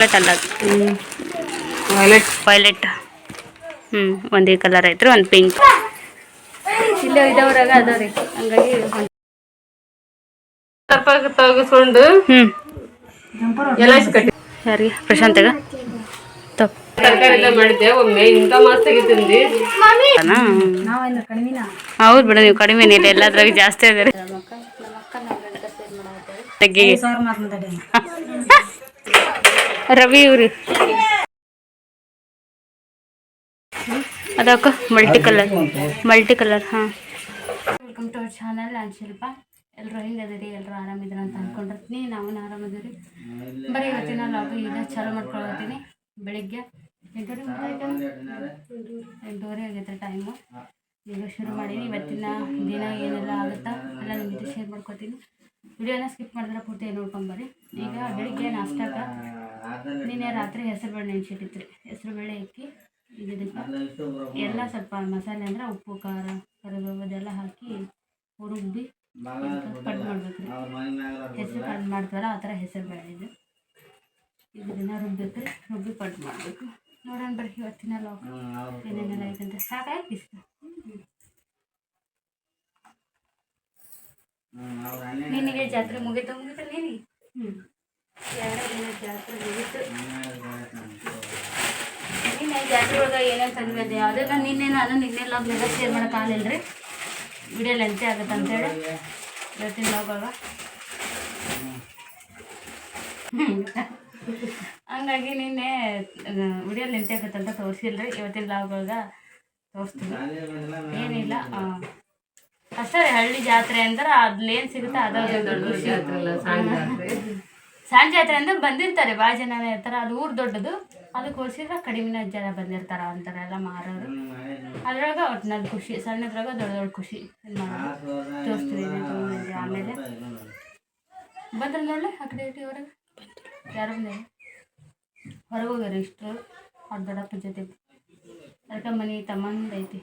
Violet ಅಲ್ಲ ಹ್ಞೂ violet violet ಹ್ಞೂ ಒಂದೇ ಕಲರ್ ಐತ್ರಿ ಒಂದು ಪಿಂಕ್ ಇಲ್ಲೇ ಇದ್ದವ್ರಾಗ ಅದಾವ್ರಿ. ಹಂಗಾಗಿ ಸ್ವಲ್ಪ ತೆಗೆಸ್ಕೊಂಡು ಹ್ಞೂ ಎಲ್ಲ ಕಟ್ಟಿ ಯಾರಿಗೆ ಪ್ರಶಾಂತಗ ತಪ್ಪು ತರಕಾರಿ ಎಲ್ಲ ಮಾಡಿದ್ದೆ ಒಮ್ಮೆ ಇಂಥ ಹೌದು ಬಿಡ ನೀವು ಕಡಿಮೆ ಇಲ್ಲ ಎಲ್ಲದ್ರಾಗ ಜಾಸ್ತಿ ಅದ ತೆಗಿಗೆ. ರವಿ ಇವ್ರಿ. ಅದಕ್ಕ ಮಲ್ಟಿ ಕಲರ್ ಮಲ್ಟಿ ಕಲರ್ ಹಾಂ. ವೆಲ್ಕಮ್ ಟು ಅವರ್ ಚಾನಲ್ ನಾನು ಶಿಲ್ಪ ಎಲ್ಲರೂ ಹೆಂಗ ಅದರಿ? ಎಲ್ಲರೂ ಆರಾಮಿದ್ರು ಅಂತ ಅನ್ಕೊಂಡಿರ್ತೀನಿ. ನಾವು ಆರಾಮದಿರಿ ಬರೀ ಇವತ್ತಿನ ಲಾಗು ಈಗ ಚಾಲು ಮಾಡ್ಕೊಳತ್ತೀನಿ ಬೆಳಿಗ್ಗೆ ಎಂಟೂವರೆ? ಎಂಟೂವರೆ ಆಗೈತೆ ಟೈಮು ಈಗ ಶುರು ಮಾಡೀನಿ. ಇವತ್ತಿನ ದಿನ ಏನೆಲ್ಲ ಆಗುತ್ತಾ ಎಲ್ಲ ನಿಮ್ಮ ಜೊತೆ ಶೇರ್ ಮಾಡ್ಕೊತೀನಿ. ವಿಡಿಯೋನ ಸ್ಕಿಪ್ ಮಾಡಿದ್ರೆ ಪೂರ್ತಿ ನೋಡ್ಕೊಂಬರ್ರಿ ಈಗ ಬೆಳಿಗ್ಗೆ ನಾಷ್ಟಾಕ ನಿನ್ನೆ ರಾತ್ರಿ ಹೆಸರುಬೇಳೆ ಬೇಳೆ ಹೆಸರುಬೇಳೆ ಇಕ್ಕಿ ಬೇಳೆ ಇದಕ್ಕೆ ಎಲ್ಲ ಸ್ವಲ್ಪ ಮಸಾಲೆ ಅಂದ್ರೆ ಉಪ್ಪು ಖಾರ ಕರಿಬೇವು ಅದೆಲ್ಲ ಹಾಕಿ ರುಬ್ಬಿ ಕಟ್ ಮಾಡ್ಬೇಕು. ರೀ ಹೆಸರು ಕಟ್ ಮಾಡ್ತಾರ ಆ ಥರ ಹೆಸರು ಬೇಳೆ ಇದು ಇದನ್ನ ದಿನ ರೀ ರುಬ್ಬಿ ಕಟ್ ಮಾಡಬೇಕು. ನೋಡೋಣ ಬರ್ರಿ ಇವತ್ತಿನ ಲಾಕ್ ಏನೇನೆಲ್ಲ ಐತಂತ ಸಾಕಾಗಿ ಬಿಸ್ಕ ನಿನಗೆ ಜಾತ್ರೆ ಮುಗೀತು ಮುಗಿತ ನೀನು ಹ್ಞೂ ಎರಡು ದಿನ ಜಾತ್ರೆ ನಿನ್ನೆ ಜಾತ್ರೆ ಒಳಗೆ ಏನೇನು ತಂದಿದೆ ಅದನ್ನ ನಿನ್ನೆ ನಾನು ನಿನ್ನೆ ಲಾಗ್ ಎಲ್ಲ ಶೇರ್ ಮಾಡೋಕ್ಕಾಗಲಿಲ್ಲ ರೀ. ವಿಡಿಯೋ ಲೆಂತೆ ಆಗುತ್ತೆ ಅಂತೇಳಿ ಇವತ್ತಿನ ಲಾಗ್ ಒಳಗೆ ಹಂಗಾಗಿ ನಿನ್ನೆ ವಿಡಿಯೋ ಲೆಂತೆ ಆಗುತ್ತೆ ಅಂತ ತೋರಿಸಿಲ್ಲ ರೀ. ಇವತ್ತಿನ ಲಾಗ್ ಒಳಗೆ ತೋರಿಸ್ತೀನಿ. ಏನಿಲ್ಲ ಅಷ್ಟೇ ಹಳ್ಳಿ ಜಾತ್ರೆ ಅಂದ್ರೆ ಅದ್ಲೇನು ಸಿಗುತ್ತೆ ಅದೇ ದೊಡ್ಡ ಖುಷಿ. ಜಾತ್ರೆ ಅಂದ್ರೆ ಬಂದಿರ್ತಾರೆ ಭಾಳ ಜನ ಇರ್ತಾರೆ ಅದು ಊರು ದೊಡ್ಡದು. ಅದಕ್ಕೆ ಹೋಲಿಸಿದ್ರೆ ಕಡಿಮೆ ಜನ ಬಂದಿರ್ತಾರ ಅಂತಾರೆಲ್ಲ ಮಾರೋರು ಅದ್ರಾಗ ಒಟ್ಟಿನಲ್ಲಿ ಖುಷಿ ಸಣ್ಣದ್ರಾಗ ದೊಡ್ಡ ದೊಡ್ಡ ಖುಷಿ. ತೋರಿಸ್ತೀವಿ ಆಮೇಲೆ. ಬಂದ್ರೆ ನೋಡ್ಲಿ ಆ ಕಡೆ ಹೊರಗೆ? ಯಾರು ಬಂದಿಲ್ಲ? ಹೊರಗೆ ಹೋಗ್ಯಾರ ಇಷ್ಟು ಅವ್ರ ದೊಡ್ಡಪ್ಪ ಜೊತೆ. ಅದಕ್ಕೆ ಮನೆ ತಮ್ಮಂದು ಐತಿ.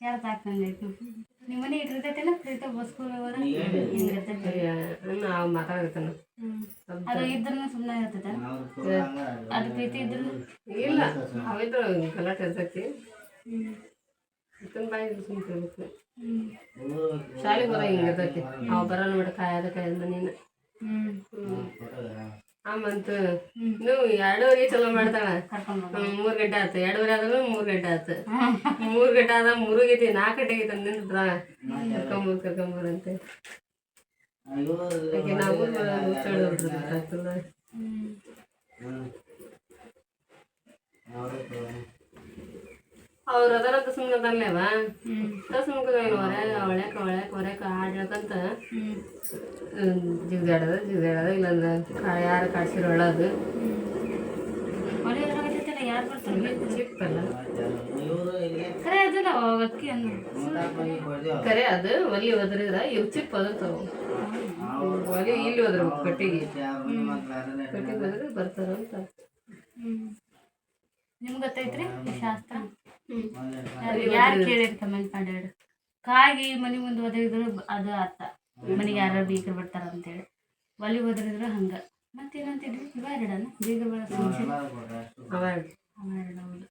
ಯಾರು ತಾಕಂದು ಐತಿ ನಿಮ್ಮ ಮನೆ ಇಟ್ಟಿರ್ತೈತೇನ ಪ್ರೀತ ಹಿಂಗಿರ್ತೈತಿ ನಾವು ಅದು ಇದ್ರೂ ಸುಮ್ಮನೆ ಇರ್ತೈತೆ? ಅದು ಪ್ರೀತಿ ಇದ್ರು ಇಲ್ಲ ಅವಿದ್ರು ಗಲಾಟೆ ಇರ್ತೈತಿ. ಬಾಯಿ ಸುಮ್ಮನೆ ಶಾಲೆಗೆ ಹೋದಾಗ ಹಿಂಗಿರ್ತೈತಿ ಅವ್ ಬರಲ್ಲ ಬಿಡ ಕಾಯದ ಕಾಯದ ಮನೇನ. ಆಮಂತು ನೀವು ಎರಡೂವರೆಗೆ ಚಲೋ ಮಾಡ್ತಾಳ. ಮೂರ್ ಗಂಟೆ ಆತು. ಎರಡೂವರೆ ಆದ್ರೂ ಮೂರ್ ಗಂಟೆ ಆತು. ಮೂರ್ ಗಂಟೆ ಆದ ಮೂರು ಗಂಟೆ ನಾಲ್ಕು ಗಂಟೆ ತಂದು ನಿಂತ್ರ ಕರ್ಕೊಂಬರ್ ಕರ್ಕೊಂಬರ್ ಅಂತ. ಯಾಕೆ ನಾವು ಅವ್ರ ಅದರ ಸುಮ್ಮನೆ ಅದನ್ಲೇವ ಸುಮ್ನೆ ಹೊರಗೆ ಒಳ್ಯಾಕ ಒಳ್ಯಾಕ ಹೊರ್ಯಾಕ ಆಡ್ಲಕ್ಕಂತ ಜಿಗ್ದಾಡೋದು ಜಿಗ್ದಾಡೋದು ಇಲ್ಲಾಂದ್ರೆ ಯಾರು ಕಾಡ್ಸಿರೋ ಒಳದು ಕರೆ ಅದು ಒಲಿ ಒದರಿದ್ರ ಇವ್ ಚಿಪ್ ಒದರ್ತಾವ ಒಲಿ ಇಲ್ಲಿ ಒದರ್ಬೇಕು ಕಟ್ಟಿಗೆ ಕಟ್ಟಿಗೆ ಒದ್ರೆ ಬರ್ತಾರ ಅಂತ ನಿಮ್ಗೆ ಗೊತ್ತೈತ್ರಿ ಶಾಸ್ತ್ರ? ಯಾರು ಕೇಳಿರ್ ಕಮೆಂಟ್ ಕಾಗಿ ಮನೆ ಮುಂದೆ ಒದಗಿದ್ರು ಅದು ಅರ್ಥ. ಮನೆಗೆ ಯಾರು ಬೀಗರು ಬರ್ತಾರ ಅಂತೇಳಿ. ಒಲಿ ಒದರಿದ್ರು ಹಂಗ. ಮತ್ತೇನಂತಿದ್ವಿ ಇವ ಎರಡನ. ಬೀಗರು ಬರೋ ಹೌದು.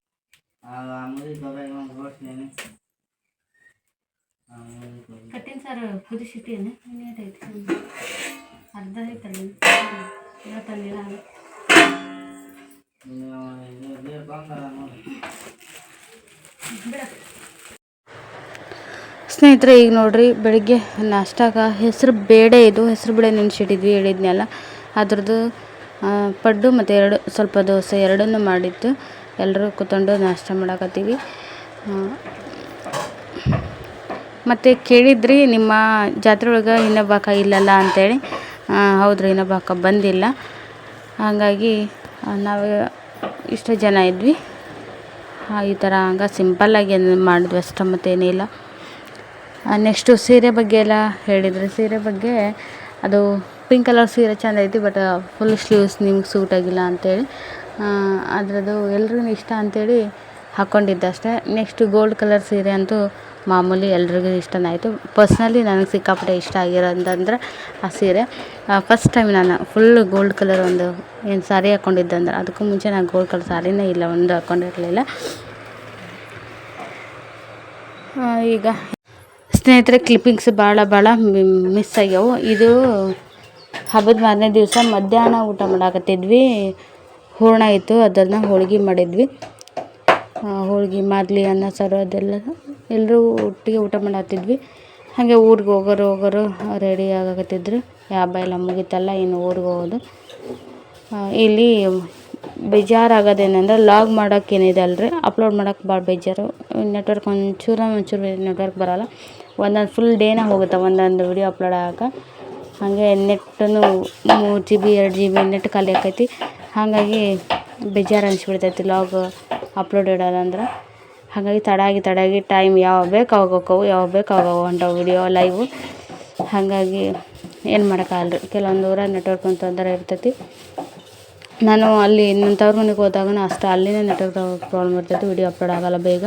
ಕಟ್ಟಿನ ಸಾರು ಕುದಿಸಿಟ್ಟೇನೆ ಅರ್ಧ ಐತಲ್ಲ ಇವತ್ತಲ್ಲಿಲ್ಲ ಬಿಡ ಸ್ನೇಹಿತರೆ, ಈಗ ನೋಡ್ರಿ, ಬೆಳಿಗ್ಗೆ ನಾಷ್ಟಾಗ ಹೆಸರು ಬೇಳೆ ಇದು, ಹೆಸರು ಬೇಳೆ ನೆನೆಸಿಟ್ಟಿದ್ವಿ, ಹೇಳಿದ್ನಲ್ಲ. ಅದ್ರದ್ದು ಪಡ್ಡು ಮತ್ತು ಎರಡು, ಸ್ವಲ್ಪ ದೋಸೆ ಎರಡನ್ನೂ ಮಾಡಿತ್ತು. ಎಲ್ಲರೂ ಕೂತ್ಕೊಂಡು ನಾಷ್ಟ ಮಾಡಕತ್ತೀವಿ. ಮತ್ತು ಕೇಳಿದ್ರಿ, ನಿಮ್ಮ ಜಾತ್ರೆ ಒಳಗೆ ಇನ್ನೊಬ್ಬ ಅಕ್ಕ ಇಲ್ಲಲ್ಲ ಅಂಥೇಳಿ ಹೌದ್ರಿ ಇನ್ನೊಬ್ಬ ಅಕ್ಕ ಬಂದಿಲ್ಲ. ಹಾಗಾಗಿ, ನಾವು ಇಷ್ಟು ಜನ ಇದ್ವಿ. ಈ ಥರ ಹಂಗೆ ಸಿಂಪಲ್ಲಾಗಿ ಮಾಡಿದ್ವಿ ಅಷ್ಟೇ ಮತ್ತೇನಿಲ್ಲ ನೆಕ್ಸ್ಟು ಸೀರೆ ಬಗ್ಗೆ ಎಲ್ಲ ಹೇಳಿದರೆ, ಸೀರೆ ಬಗ್ಗೆ ಅದು ಪಿಂಕ್ ಕಲರ್ ಸೀರೆ ಚೆಂದ ಐತಿ ಬಟ್ ಫುಲ್ ಸ್ಲೀವ್ಸ್ ನಿಮ್ಗೆ ಸೂಟ್ ಆಗಿಲ್ಲ ಅಂತೇಳಿ. ಅದರದ್ದು ಎಲ್ರಿಗೂ ಇಷ್ಟ ಅಂತೇಳಿ ಹಾಕ್ಕೊಂಡಿದ್ದೆ ಅಷ್ಟೇ. ನೆಕ್ಸ್ಟು ಗೋಲ್ಡ್ ಕಲರ್ ಸೀರೆ ಅಂತೂ ಮಾಮೂಲಿ ಎಲ್ರಿಗೂ ಇಷ್ಟನೇ ಆಯಿತು. ಪರ್ಸ್ನಲಿ ನನಗೆ ಸಿಕ್ಕಾಪಟ್ಟೆ ಇಷ್ಟ ಆಗಿರೋದಂದ್ರೆ ಆ ಸೀರೆ. ಫಸ್ಟ್ ಟೈಮ್ ನಾನು ಫುಲ್ ಗೋಲ್ಡ್ ಕಲರ್ ಒಂದು ಏನು ಸಾರಿ ಹಾಕ್ಕೊಂಡಿದ್ದೆ ಅಂದ್ರೆ ಅದಕ್ಕೂ ಮುಂಚೆ ನಾನು ಗೋಲ್ಡ್ ಕಲರ್ ಸಾರಿನೇ ಇಲ್ಲ, ಒಂದು ಹಾಕ್ಕೊಂಡಿರಲಿಲ್ಲ ಈಗ ಸ್ನೇಹಿತರೆ ಕ್ಲಿಪ್ಪಿಂಗ್ಸ್ ಭಾಳ ಭಾಳ ಮಿಸ್ ಆಗ್ಯಾವು. ಇದು ಹಬ್ಬದ ಮಾರನೇ ದಿವಸ ಮಧ್ಯಾಹ್ನ ಊಟ ಮಾಡಾಕತ್ತಿದ್ವಿ. ಹೂರ್ಣ ಇತ್ತು, ಅದನ್ನು ಹೋಳಿಗೆ ಮಾಡಿದ್ವಿ. ಹೋಳಿಗೆ ಮಾದಲಿ ಅನ್ನ, ಸಾರು ಅದೆಲ್ಲ. ಎಲ್ಲರೂ ಒಟ್ಟಿಗೆ ಊಟ ಮಾಡತ್ತಿದ್ವಿ ಹಾಗೆ ಊರಿಗೆ ಹೋಗೋರು ಹೋಗೋರು ರೆಡಿ ಆಗಕತ್ತಿದ್ರು. ಹಬ್ಬ ಎಲ್ಲ ಮುಗೀತಲ್ಲ, ಇನ್ನು ಊರಿಗೆ ಹೋಗೋದು. ಇಲ್ಲಿ ಬೇಜಾರಾಗೋದೇನೆಂದ್ರೆ ಲಾಗ್ ಮಾಡೋಕೆ ಏನಿದೆ ಅಲ್ರಿ ಅಪ್ಲೋಡ್ ಮಾಡೋಕೆ ಭಾಳ ಬೇಜಾರು. ನೆಟ್ವರ್ಕ್ ಒಂಚೂರು ಒಂಚೂರು ನೆಟ್ವರ್ಕ್ ಬರೋಲ್ಲ. ಒಂದೊಂದು ಫುಲ್ ಡೇನೇ ಹೋಗುತ್ತೆ, ಒಂದೊಂದು ವಿಡಿಯೋ ಅಪ್ಲೋಡ್ ಆಗಕ್ಕೆ ಹಾಗೆ ನೆಟ್ಟನ್ನು ಮೂರು ಜಿ ಬಿ ಎರಡು ಜಿ ಬಿ ನೆಟ್ ಖಾಲಿ ಆಕೈತಿ. ಹಾಗಾಗಿ ಬೇಜಾರು ಅನಿಸ್ಬಿಡ್ತೈತಿ ಲಾಗ್ ಅಪ್ಲೋಡ್ ಇಡೋದಂದ್ರೆ. ಹಾಗಾಗಿ ತಡಾಗಿ ತಡಾಗಿ ಟೈಮ್ ಯಾವಾಗ ಬೇಕು ಅವಾಗ ಹೋಕ್ಕವು ಯಾವಾಗ ಬೇಕು ಅವಾಗ ಹೊಂಟವು ವಿಡಿಯೋ ಲೈವು ಹಾಗಾಗಿ ಏನು ಮಾಡೋಕ್ಕಾಗಲ್ಲ ರೀ ಕೆಲವೊಂದು ಊರ ನೆಟ್ವರ್ಕ್ ಒಂದು ತೊಂದರೆ ಇರ್ತೈತಿ. ನಾನು ಅಲ್ಲಿ ನನ್ನ ಮನೆಗೆ ಹೋದಾಗ ಅಷ್ಟು ಅಲ್ಲಿನೇ ನೆಟ್ವರ್ಕ್ ಪ್ರಾಬ್ಲಮ್ ಇರ್ತೈತಿ ವಿಡಿಯೋ ಅಪ್ಲೋಡ್ ಆಗೋಲ್ಲ ಬೇಗ.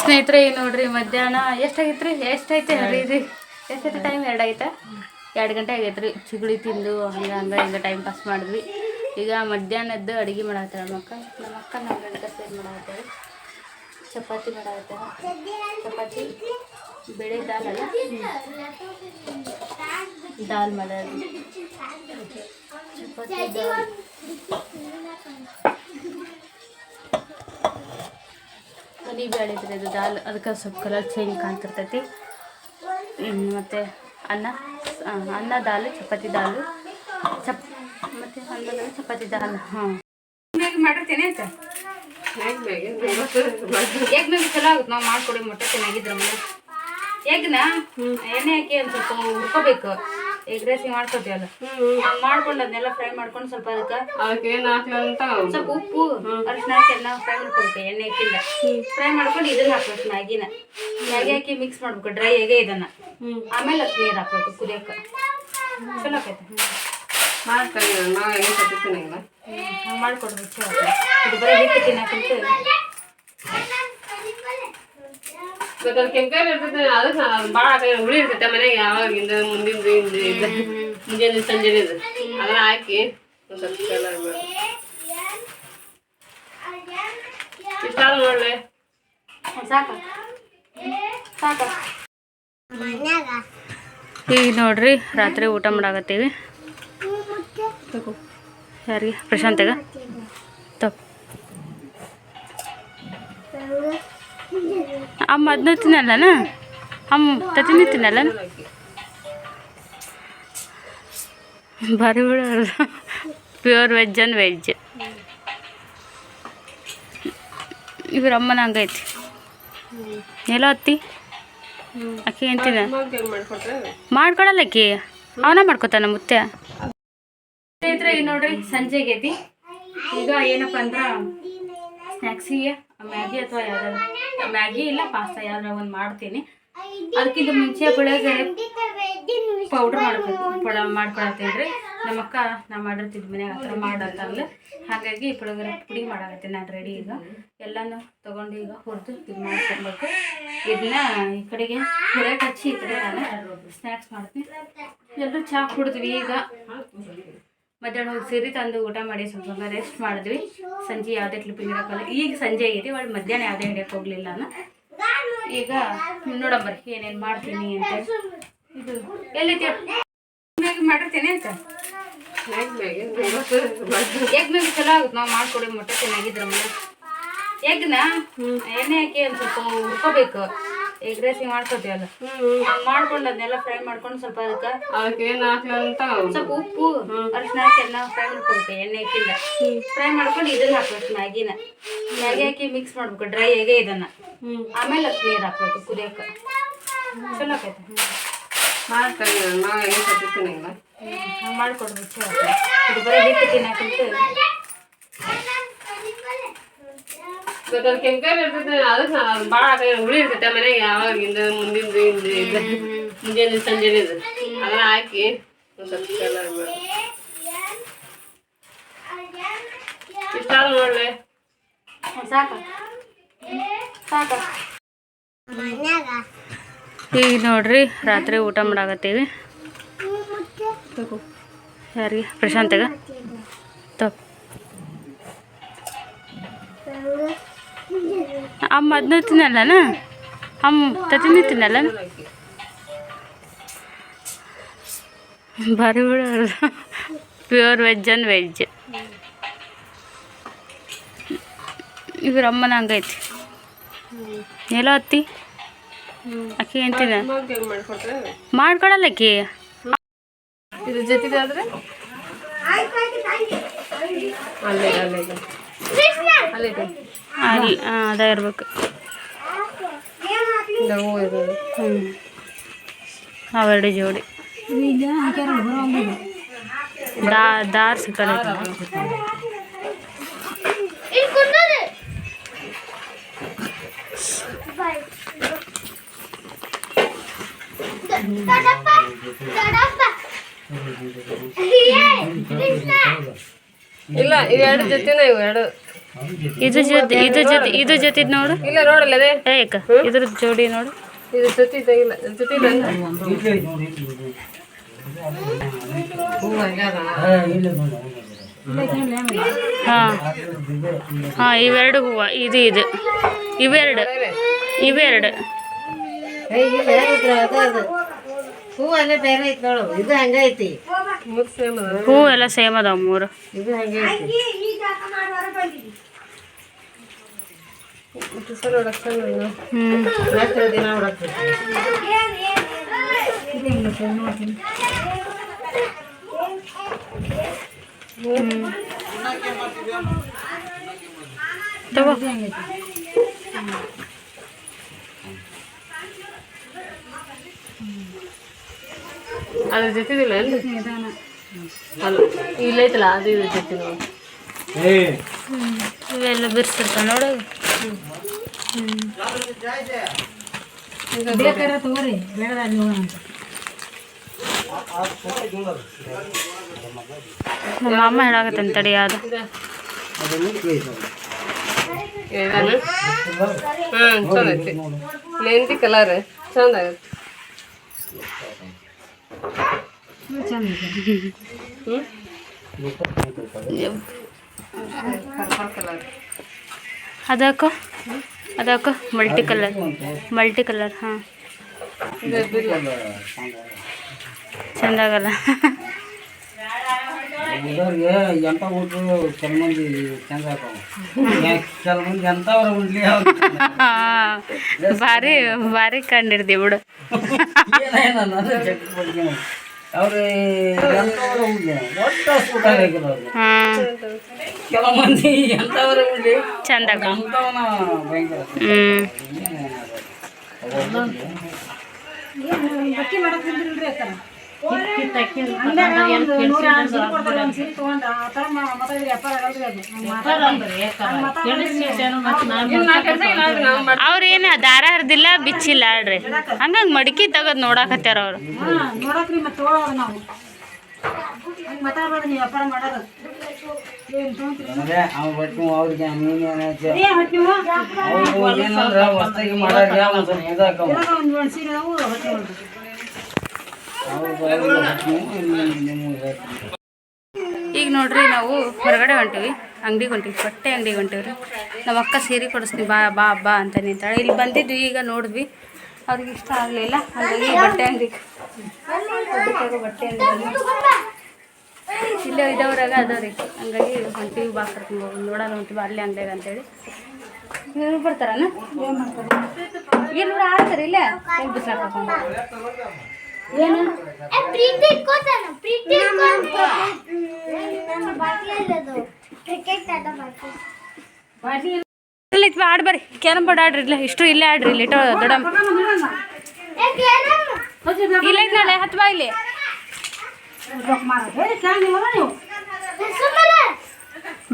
ಸ್ನೇಹಿತರೆ ನೋಡ್ರಿ ಮಧ್ಯಾಹ್ನ ಎಷ್ಟಾಗಿತ್ರಿ? ರೀ ಎಷ್ಟೈತೆ ರೀ ಎಷ್ಟೈತೆ ಟೈಮ್ ಎರಡು ಆಯ್ತಾ ಎರಡು ಗಂಟೆ ಆಗೈತ್ರಿ. ರೀ ಚಿಗುಳಿ ತಿಂದು ಹಂಗೆ ಹಂಗೆ ಹಿಂಗೆ ಟೈಮ್ ಪಾಸ್ ಮಾಡಿದ್ವಿ. ಈಗ ಮಧ್ಯಾಹ್ನದ್ದು ಅಡುಗೆ ಮಾಡತ್ತಾರ ನಮ್ಮ ಅಕ್ಕ ನಮ್ಮ ಅಕ್ಕ ನಮ್ಮ ಗಂಡ ಸೇರಿ ಮಾಡಾತ್ತಾರ. ಚಪಾತಿ ಮಾಡಾತ್ತಾರ. ಚಪಾತಿ. ಬೇಳೆ ದಾಲ್ ಅಲ್ಲ ದಾಲ್ ಮಾಡ್ಯಾರ ಚಪಾತಿ ದಾಲ್ ಮನಿ ಬೇಳೆ ಇದ್ರೆ ಇದು ದಾಲ್ ಅದಕ್ಕೆ ಸ್ವಲ್ಪ ಕಲರ್ ಚೇಂಜ್ ಕಾಣ್ತಿರ್ತೈತಿ ಇನ್ನು ಮತ್ತು ಅನ್ನ ಆ, ಅನ್ನ ದಾಲ್ ಚಪಾತಿ ದಾಲ್ ಚಪ್ ಮತ್ತು ಅನ್ನದಲ್ಲಿ ಚಪಾತಿ ದಾಲ್ ಹಾಂ ಮಾಡಿರ್ತೀನಿ ಅಂತ ಎಗ್ ಮೇಲೆ ಚಲೋ ಆಗುತ್ತೆ ನಾವು ಮಾಡ್ಕೊಡಿ ಮೊಟ್ಟೆ ಚೆನ್ನಾಗಿದ್ರೆ ಮನೆ ಎಗ್ನ ಎಣ್ಣೆ ಹಾಕಿ ಒಂದು ಸ್ವಲ್ಪ ಹುರ್ಕೋಬೇಕು. ಎಗ್ ರೈಸ್ ಮಾಡ್ಕೊತೀವಲ್ಲ? ಮಾಡ್ಕೊಂಡು ಅದನ್ನೆಲ್ಲ ಫ್ರೈ ಮಾಡ್ಕೊಂಡು ಸ್ವಲ್ಪ ಅದಕ್ಕೆ ಸ್ವಲ್ಪ ಉಪ್ಪು ಅರಿಶಿನ ಹಾಕಿ ಎಲ್ಲ ಫ್ರೈ ಮಾಡ್ಕೊಬೇಕು ಎಣ್ಣೆ ಹಾಕಿಂದ. ಫ್ರೈ ಮಾಡ್ಕೊಂಡು ಇದನ್ನ ಹಾಕ್ಬೇಕು ಮ್ಯಾಗಿನ. ಮ್ಯಾಗಿ ಹಾಕಿ ಮಿಕ್ಸ್ ಮಾಡ್ಬೇಕು ಡ್ರೈ ಎಗೆ ಇದನ್ನ. ಆಮೇಲೆ ಅದಕ್ಕೆ ನೀರು ಹಾಕ್ಬೇಕು ಕುದಿಯಕ್ಕೆ. ಚಲೋ ಆಕೈತೆ. ಮಾಡ್ಕೊಡ್ಬೇಕು ಚಲೋ ಇದು ಬರೀ ಹಿಟ್ಟು ತಿನ್ನಕ್ಕಂತ ಮತ್ತೆ ಅದು ಕೆಂಪೇರ್ ಇರ್ತೈತೆ ಅದಕ್ಕೆ ನಾನು ಅದು ಭಾಳ ಹಾಕಿ ಹುಳಿ ಇರ್ತೈತೆ ಮನೆಗೆ ಯಾವಾಗಿಂದ ಮುಂದಿಂದು ಹಿಂದೆ ಇದು ಮುಂಜಾನೆ ಸಂಜೆನೆ ಇದು ಅದನ್ನ ಹಾಕಿ ಒಂದು ಸ್ವಲ್ಪ ಕಲರ್ ಮಾಡಿ ಇಷ್ಟ ಆದ ನೋಡ್ಲೆ ಸಾಕ ಸಾಕ ಈಗ ನೋಡ್ರಿ ರಾತ್ರಿ ಊಟ ಮಾಡಾಕತ್ತೀವಿ. ಯಾರಿಗೆ? ಪ್ರಶಾಂತಿಗ? ತಪ್ಪು ಅಮ್ಮ ಅದನ್ನ ತಿನ್ನಲ್ಲನ? ಅಮ್ಮ ತತ್ತಿನ ತಿನ್ನಲ್ಲ ಬಾರಿ ಬಿಡ ಪ್ಯೂರ್ ವೆಜ್ ಆ್ಯಂಡ್ ವೆಜ್ ಇವ್ರ ಅಮ್ಮನ ಹಂಗೈತಿ. ಎಲ್ಲ ಅತ್ತಿ? ಅಕ್ಕಿ ಏನು ಮಾಡ್ಕೊಟ್ರೆ ಮಾಡ್ಕೊಳಲ್ಲ ಅಕ್ಕಿ? ಅವನ ಮಾಡ್ಕೊತಾನ ಮುತ್ತೆ ಸ್ನೇಹಿತರೆ ಈಗ ನೋಡ್ರಿ ಸಂಜೆ ಆಗೈತಿ ಈಗ ಏನಪ್ಪ ಅಂದ್ರ ಸ್ನ್ಯಾಕ್ಸಿಗೆ ಮ್ಯಾಗಿ ಅಥವಾ ಯಾವ್ದಾದ್ರು ಮ್ಯಾಗಿ ಇಲ್ಲ ಪಾಸ್ತಾ ಯಾವ್ದಾರ ಒಂದು ಮಾಡ್ತೀನಿ. ಅದಕ್ಕಿಂತ ಮುಂಚೆ ಬೆಳಗ್ಗೆ ಪೌಡ್ರ್ ಮಾಡ್ಕೊಳ ಮಾಡ್ಕೊಳತ್ತೀನಿ ರೀ ನಮ್ಮ ಅಕ್ಕ ನಾ ಮಾಡಿರ್ತಿದ್ ಮನೆ ಹತ್ರ ಥರ ಹಾಗಾಗಿ ಹಾಗಾಗಿ ಪುಳಿಯೋಗರೆ ಪುಡಿ ಮಾಡಾಕತ್ತೀನಿ. ನಾನು ರೆಡಿ ಈಗ. ಎಲ್ಲನೂ ತೊಗೊಂಡು ಈಗ ಹುರಿದು ಇದು ಮಾಡ್ಕೊಬೇಕು. ಇದನ್ನ ಈ ಕಡೆಗೆ ಹುರಿಯಕ್ಕೆ ಹಚ್ಚಿ ಈ ಕಡೆ ನಾನು ಸ್ನ್ಯಾಕ್ಸ್ ಮಾಡ್ತೀನಿ. ಎಲ್ಲರೂ ಚಹಾ ಕುಡಿದ್ವಿ ಈಗ. ಮಧ್ಯಾಹ್ನ ಹೋಗಿ ಸೀರೆ ತಂದು ಊಟ ಮಾಡಿ ಸ್ವಲ್ಪ ರೆಸ್ಟ್ ಮಾಡಿದ್ವಿ. ಸಂಜೆ ಯಾವುದೇ ಕ್ಲಿಪ್ಪಿಂಗ್ ಇರೋಕ್ಕಲ್ಲ ಈಗ ಸಂಜೆ ಐತಿ ಒಳ್ಳೆ ಮಧ್ಯಾಹ್ನ ಯಾವುದೇ ಹಿಡಿಯಕ್ಕೆ ಹೋಗಲಿಲ್ಲ ನಾನು ಈಗ ನೋಡಂಬರ್ರಿ ಏನೇನು ಮಾಡ್ತೀನಿ ಅಂತ. ಇದು ಮ್ಯಾಗಿ ಮಾಡಿರ್ತೀನಿ ಅಂತ. ಎಗ್ ಮ್ಯಾಗಿ ಚಲೋ ಆಗುತ್ತೆ. ನಾವು ಮಾಡ್ಕೊಡಿ ಮೊಟ್ಟೆ ಚೆನ್ನಾಗಿದ್ರಮ್ಮ ಎಗ್ನ? ಎಣ್ಣೆ ಹಾಕಿ ಒಂದು ಸ್ವಲ್ಪ ಹುರ್ಕೋಬೇಕು. ಎಗ್ ರೈಸ್ ಮಾಡ್ಕೊತೀವಲ್ಲ ಮಾಡ್ಕೊಂಡು ಅದನ್ನೆಲ್ಲ ಫ್ರೈ ಮಾಡ್ಕೊಂಡು ಸ್ವಲ್ಪ ಅದಕ್ಕೆ ಅದಕ್ಕೆ ಏನು ಹಾಕ್ಲಂತ ಸ್ವಲ್ಪ ಉಪ್ಪು ಅರಿಶಿನ ಹಾಕಿ ಎಲ್ಲ ಫ್ರೈ ಮಾಡ್ಕೊಬೇಕು ಎಣ್ಣೆ ಹಾಕಿಂದ. ಫ್ರೈ ಮಾಡ್ಕೊಂಡು ಇದನ್ನ ಹಾಕ್ಬೇಕು ಮ್ಯಾಗಿನ. ಮ್ಯಾಗಿ ಹಾಕಿ ಮಿಕ್ಸ್ ಮಾಡ್ಬೇಕು ಡ್ರೈ ಆಗೇ ಇದನ್ನ. ಆಮೇಲೆ ಅದಕ್ಕೆ ನೀರು ಹಾಕ್ಬೇಕು ಕುದಿಯಕ್ಕೆ ಚಲೋ ಆಕೈತೆ ಮಾಡ್ತಾರೆ ನಾವು ಹೆಂಗೆ ಮಾಡ್ಕೊಡ್ಬೇಕು ಇದು ಬರೀ ತಿನ್ನಕ್ಕಂತೂ ಮತ್ತೆ ಅದು ಕೆಂಪೇರ್ ಇರ್ತೈತೆ ಅದಕ್ಕೆ ಅದು ಭಾಳ ಹುಳಿ ಇರ್ತೈತೆ ಮನೆಗೆ ಯಾವಾಗಿಂದ ಹಿಂದೆ ಮುಂಜಾನೆ ಸಂಜೆನೆ ಅದನ್ನ ಹಾಕಿ ಸ್ವಲ್ಪ ಕಲರ್ ಮಾಡಿ ಇಷ್ಟ ನೋಡ್ಲೆ ಸಾಕ? ಸಾಕ? ಈಗ ನೋಡ್ರಿ ರಾತ್ರಿ ಊಟ ಮಾಡಾಕತ್ತೀವಿ. ಯಾರಿಗೆ? ಪ್ರಶಾಂತಗ? ತಪ್ಪು ಅಮ್ಮ ಅದನ್ನೂ ತಿನ್ನಲ್ಲನ ಅಮ್ಮ ತತ್ತಿನೂ ತಿನ್ನಲ್ಲ ಭಾರಿ ಬಿಡ ಪ್ಯೂರ್ ವೆಜ್ ಅಂಡ್ ವೆಜ್ ಇವ್ರ ಅಮ್ಮನ ಹಂಗೈತಿ ಎಲ್ಲ ಹತ್ತಿ ಅಕ್ಕಿ ಏನು ತಿನ್ನ ಹೆಂಗೆ ಮಾಡ್ಕೊಟ್ರೆ ಮಾಡ್ಕೊಡಲ್ಲ ಅಕ್ಕಿ ಇದ್ರ ಜೊತೆಗೆ ಆದ್ರೆ ಅಲ್ಲೇ ಅಲ್ಲೇ ಇದೆ. ಅಲ್ಲೇ ಇದೆ. ಅಲ್ಲಿ ಅದ ಇರ್ಬೇಕು ಇದು ಹೂವು ಇದೆ. ಹ್ಞೂ ಅವೆರಡು ಜೋಡಿ ದಾ ದಾರ್ಸಿ ಕಡೆ ಇಲ್ಲ ಇವು ಎರಡು ಜೊತೆನ ಇವು ಎರಡು ಇದು ಜೊತೆ ಇದು ಜೊತೆ ಇದು ಜೊತೆದ್ ನೋಡು. ಇಲ್ಲ ನೋಡಲ್ಲ ಅದೇ. ಏಕ ಇದ್ರ ಜೋಡಿ ನೋಡು. ಇದು ಜೊತೆ ಇಲ್ಲ ಜೊತೆ ಹಾ. ಹಾಂ ಇವೆರಡು ಹೂವ. ಇದು ಇದು. ಇವೆರಡು. ಇವೆರಡು. ಹೂ ಅಲ್ಲೇ ಬೇರೆ ಐತಿ ನೋಡು. ಇದು ಐತಿ. ಹೂ ಎಲ್ಲ ಸೇಮ್ ಅದಾವ ಮೂರು. ಇದು ಹಂಗೆ ಐತಿ. ಇಷ್ಟು ಸಲ ನೋಡಕ್ಕೆ ಚಂದ ಅದ. ಹ್ಞೂ ಮತ್ತೆ ದಿನ ಹೊಡಕ್ತೈತಿ ತಗೋ ಅದ್ರ ಜೊತೆದಿಲ್ಲ ಏನು ಅಲ್ಲ ಇಲ್ಲೈತಲ್ಲ ಅದು ಇದ್ರ ಜೊತೆ ಇವೆಲ್ಲ ಬಿರ್ಸಿರ್ತಾವ ನೋಡು. ಬೇಕಾದ್ರೆ ತಗೋರಿ ಅಂತ. ನಮ್ಮ ಅಮ್ಮ ಹೇಳಾಕತ್ತಂತ ತಡಿ ಹಾಂ ಚಂದ ಐತಿ ಮೆಹಂದಿ ಕಲರ್ ಚಂದ ಆಗೈತಿ ಚಂದ ಹ್ಞೂ ಅದಕ್ಕೋ? ಅದಕ್ಕೋ ಮಲ್ಟಿ ಕಲರ್ ಮಲ್ಟಿ ಕಲರ್ ಹಾಂ. ಚಂದಾಗಲ್ಲ. ಎಂತ ಊಟ ಕೆಲ ಮಂದಿ ಚಂದ ಕೆಲ ಮಂದಿ ಎಂತವ್ರ ಉಂಡ್ಲಿ ಭಾರಿ ಭಾರಿ ಕಂಡಿಡ್ದಿ ಬಿಡು. ಅವ್ರ ಎಂತವ್ರ ಉಂಡ್ಲಿ ಒಟ್ಟ ಊಟ ಆಗಿಲ್ಲ ಅವ್ರಿಗೆ ಮಂದಿ ಉಂಡ್ಲಿ ಭಯಂಕರ ಹ್ಞೂ ಅದು ಅವ್ರು ಏನು ದಾರ ಹರಿದಿಲ್ಲ ಬಿಚ್ಚಿಲ್ಲ ಆಡ್ರಿ. ಹಂಗಂಗ್ ಮಡಿಕೆ ತಗದ್ ನೋಡಾಕತ್ಯಾರ ಅವ್ರು. ಹಾಂ ನೋಡಕ್ರಿ ಮತ್ತೆ ತಗೊಳ್ಳೋದು ನಾವು. ಹಂಗೆ ಮಾತಾಡ್ಬಾರ್ದು ನೀವು ವ್ಯಾಪಾರ ಮಾಡೋದು. ಏನು ತೊಗೊಂತೀರಿ ಅದೇ ಅವ್ ಬಟ್ ಅವ್ರಿಗೆ ಈಗ ನೋಡ್ರಿ ನಾವು ಹೊರಗಡೆ ಹೊಂಟಿವಿ. ಅಂಗಡಿಗೆ ಹೊಂಟಿವಿ. ಬಟ್ಟೆ ಅಂಗಡಿಗೆ ಹೊಂಟೀವಿ ನಮ್ಮ ಅಕ್ಕ ಸೀರೆ ಕೊಡಿಸ್ತೀವಿ. ಬಾ ಬಾ ಬಾ ಅಂತ ನಿಂತಾಳೆ. ಇಲ್ಲಿ ಬಂದಿದ್ವಿ, ಈಗ ನೋಡಿದ್ವಿ. ಅವ್ರಿಗೆ ಇಷ್ಟ ಆಗಲಿಲ್ಲ. ಹಾಗಾಗಿ ಬಟ್ಟೆ ಅಂಗಡಿಗೆ ಬಟ್ಟೆ ಅಂಗಡಿ ಇಲ್ಲೇ ಇದ್ದವ್ರಾಗ ಅದಾವ್ರಿ ಹಂಗಾಗಿ ಹೊಂಟಿವಿ, ಬಾ ಕರ್ಕೊಂಡು ನೋಡೋಣ ಹೊಂಟಿವಿ, ಅಲ್ಲೇ ಅಂಗಡಿಗೆ ಅಂತೇಳಿ. ಇವ್ರು ಬರ್ತಾರನ? ಏನು ಮಾಡ್ತಾರೆ ಆಡ್ತಾರೆ ಇಲ್ಲೇ? ಏನು? ಪ್ರೀತಿ ಇಟ್ಕೋತಾನ ಪ್ರೀತಿ ನನ್ನ ಬಾಟ್ಲಲ್ಲದು ಕ್ರಿಕೆಟ್ ಆಟ ಬಾಟ್ಲಿ ಇಲ್ಲ ಇತ್ತು ಆಡ್ ಬರ್ರಿ ಕ್ಯಾರಮ್ ಬೋರ್ಡ್ ಆಡ್ರಿ ಇಲ್ಲ ಇಷ್ಟು ಇಲ್ಲೇ ಆಡ್ರಿ ಇಲ್ಲಿ ಇಟ್ಟು ದೊಡ್ಡ ಯಾಕೆ ಸಜ್ಜಿ ಬೇಕು ಇಲ್ಲ ಐತ್ನಲ್ಲ ಹತ್ತು ಬಾ ಇಲ್ಲಿ.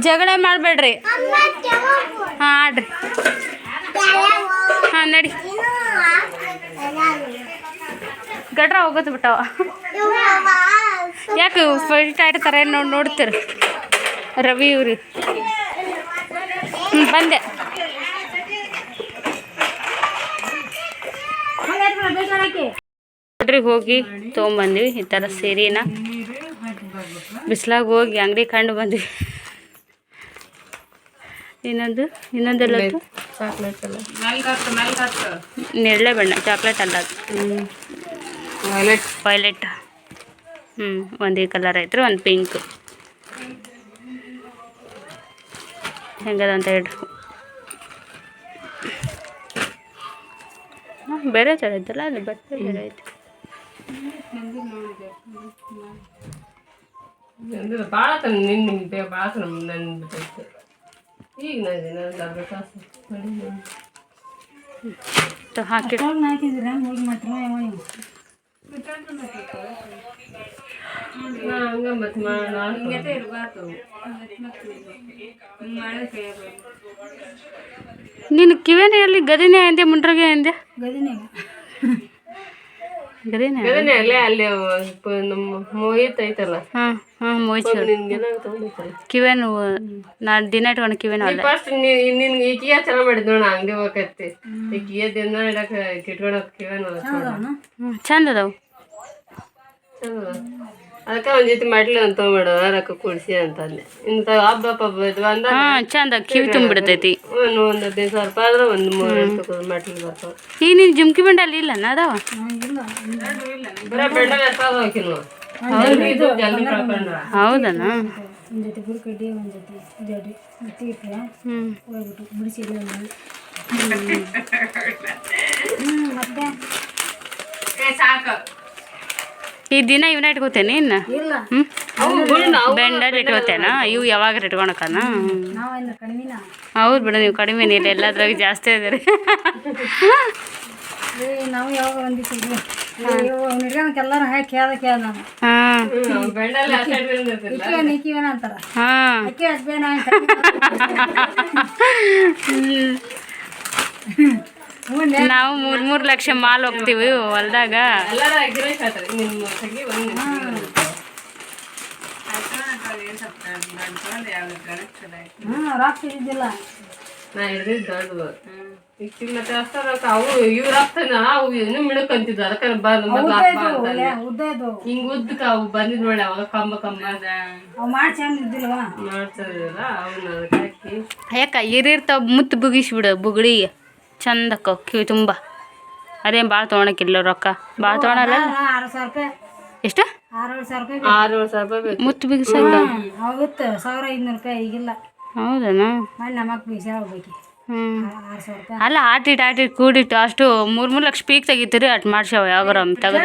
ಜಗಳ ಮಾಡಬೇಡ್ರಿ. ಹಾಂ ಆಡ್ರಿ. ಹಾಂ ನಡಿ. ಗಡ್ರ ಹೋಗೋದು ಬಿಟ್ಟವ. ಯಾಕೆ ಫೈಟ್ ಆಡ್ತಾರೆ ನೋಡಿ ನೋಡ್ತೀರಿ? ರವಿ ಇವ್ರಿ. ಹ್ಞೂ ಬಂದೆ. ನೋಡ್ರಿ ಹೋಗಿ ತೊಗೊಂಬಂದ್ವಿ. ಈ ಥರ ಸೀರೆನ. ಬಿಸ್ಲಾಗ ಹೋಗಿ ಅಂಗಡಿ ಕಂಡು ಬಂದ್ವಿ. ಇನ್ನೊಂದು? ಇನ್ನೊಂದೆಲ್ಲ ಚಾಕ್ಲೇಟ್ ನೆರಳೆ ಬಣ್ಣ ಚಾಕ್ಲೇಟ್ ಅಲ್ಲ ವೈಲೆಟ್ ವೈಲೆಟ್ ಹ್ಞೂ ಒಂದೇ ಈ ಕಲರ್ ಐತ್ರಿ ಒಂದು ಪಿಂಕ್ ಹೆಂಗದ ಅಂತ ಹೇಳ್ರಿ. ಬೇರೆ ಥರ ಐತಲ್ಲ ಅಲ್ಲಿ ಬಟ್ಟೆ ಬೇರೆ ಐತಿ ಭಾಳ ನಿನ್ನ ಭಾಳ ನನ್ನ ಈಗ ನಾನು ಹಾಕಿ ಹಾಕಿದ್ರೆ ಹೋಗಿ ಮಾಡ್ತೀರ ಯಾವ ನೀವು ನಾ ಹಂಗ ಮತ್ತೆ ನಾನು ನೀನು ಕಿವೇನೆ ಎಲ್ಲಿ ಗದಿನೇ ಎಂದೆ ಮುಂಡ್ರಗೆ ಎಂದೆ ಗದಿನೇ ಅಲ್ಲೇ? ಅಲ್ಲಿ ನಮ್ಮ ಐತಲ್ಲ? ಹಾಂ ಹಾಂ ಮೋಯ್ಚೂರು ನಿನ್ಗೆಲ್ಲ ತಗೊಂಡೈತಲ್ಲ ಕಿವೇನು ನಾ ದಿನ ಇಟ್ಕೊಂಡು ಕಿವೆ ಫಸ್ಟ್ ನಿನ್ ಚಲೋ ಮಾಡಿದ್ ನೋಡ ಅಂಗಡಿ ಹೋಗತ್ತೆ ಈಕಿಯ ದಿನ ಇಡಕ ಇಟ್ಕೊಂಡು ಕಿವೆ ನೋವು ಚಂದ ಅದಾವು ಅದಕ್ಕೆ ಒಂದು ಜೊತೆ ಮಾಡ್ಲಿ ಅಂತ ತಗೊಂಡ್ಬಿಡು ರೊಕ್ಕ ಕುಡಿಸಿ ಅಂತಂದೆ ಇಂಥ ಹಬ್ಬ ಪಬ್ಬ ಇದು ಅಂದಾಗ ಹಾಂ ಚಂದ ಕಿವಿ ತುಂಬಿಡ್ತೈತಿ. ಒಂದು ಒಂದು ಹದಿನೈದು ಸಾವಿರ ರೂಪಾಯಿ ಆದ್ರೆ ಒಂದು ಮೂರು ತಗೊಂಡು ಮಾಡ್ಲಿ ಬರ್ತಾವ. ಈಗ ನೀನು ಜುಮ್ಕಿ ಬಂಡೆ ಅಲ್ಲಿ ಇಲ್ಲ ಅದಾವ? ಬರೀ ಬೆಂಡಲ್ ಹೌದನ ಜಲ್ದಿ ಕಳ್ಕೊಂಡ್ರ. ಹೌದನಾ ಒಂದು ಜೊತೆ ಒಂದು ಜೊತೆ ಜಡಿ ಮತ್ತೆ ಹೋಗ್ಬಿಟ್ಟು ಮತ್ತೆ? ಸಾಕು. ಈ ದಿನ ಇವನ್ನ ಇಟ್ಕೋತೇನೆ ಇನ್ನು ಇಲ್ಲ. ಬೆಂಡಲ್ಲಿ ಇಟ್ಕೋತೇನ? ಇವು ಯಾವಾಗ ಇಟ್ಕೊಳಕನ ಹೌದ್ ಕಡಿಮೆನ? ಹೌದು ಬಿಡು ನೀವು ಕಡಿಮೆ ನೀರು ಎಲ್ಲದ್ರಾಗ ಜಾಸ್ತಿ ಅದಿರಿ ಹ್ಮ್ ನಾವು ಯಾವಾಗ ಎಲ್ಲರೂ ಹಾಕಿ ಕೇಳ್ದ ನಾನು. ಅಂತಾರ? ಹಚ್ಬೇನ ಅಂತ ನಾವು ಮೂರ್ ಮೂರ್ ಲಕ್ಷ ಮಾಲ್ ಹೋಗ್ತೀವಿ ಹೊಲ್ದಾಗ. ಅವು ಇವ್ರ ಅವು ಇನ್ನೂ ಮಿಣಕಂತಿದ್ವು ಅದಕ್ಕೆ ಹಿಂಗ್ ಉದ್ದಕ್ಕೆ ಬಂದಿದ್ ನೋಡಿ ಅವಾಗ ಕಂಬ ಕಂಬ. ಅವನ್ನ ಹಾಕಿ. ಯಾಕ ಮುತ್ತು ಬುಗಿಸ್ಬಿಡು ಬುಗುಡಿ ಚಂದಕ್ಕ ಕಿವಿ ತುಂಬ. ಅದೇನು ಭಾಳ ತೊಗೊಳಕ್ಕಿಲ್ಲ ರೊಕ್ಕ. ಭಾಳ ತೊಗೊಳಲ್ಲ? ಎಷ್ಟು? ಮುತ್ತು ಬಿಗಿಸಲ್ಲ ಹೋಗುತ್ತೆ. ಸಾವಿರ ಐದುನೂರು ರೂಪಾಯಿ ಈಗಿಲ್ಲ. ಹೋಗ್ಬೇಕು ಹ್ಞೂ ಅಲ್ಲ ಆಟಿಟ್ ಆಟಿಟ್ ಕೂಡಿಟ್ಟು ಅಷ್ಟು ಮೂರು ಮೂರು ಲಕ್ಷ ಪೀಕ್ ತೆಗಿತೀರಿ ಅಟ್ ಮಾಡ್ಸ್ಯಾವ ಯಾವ್ದಾರ ತೆಗೆದು.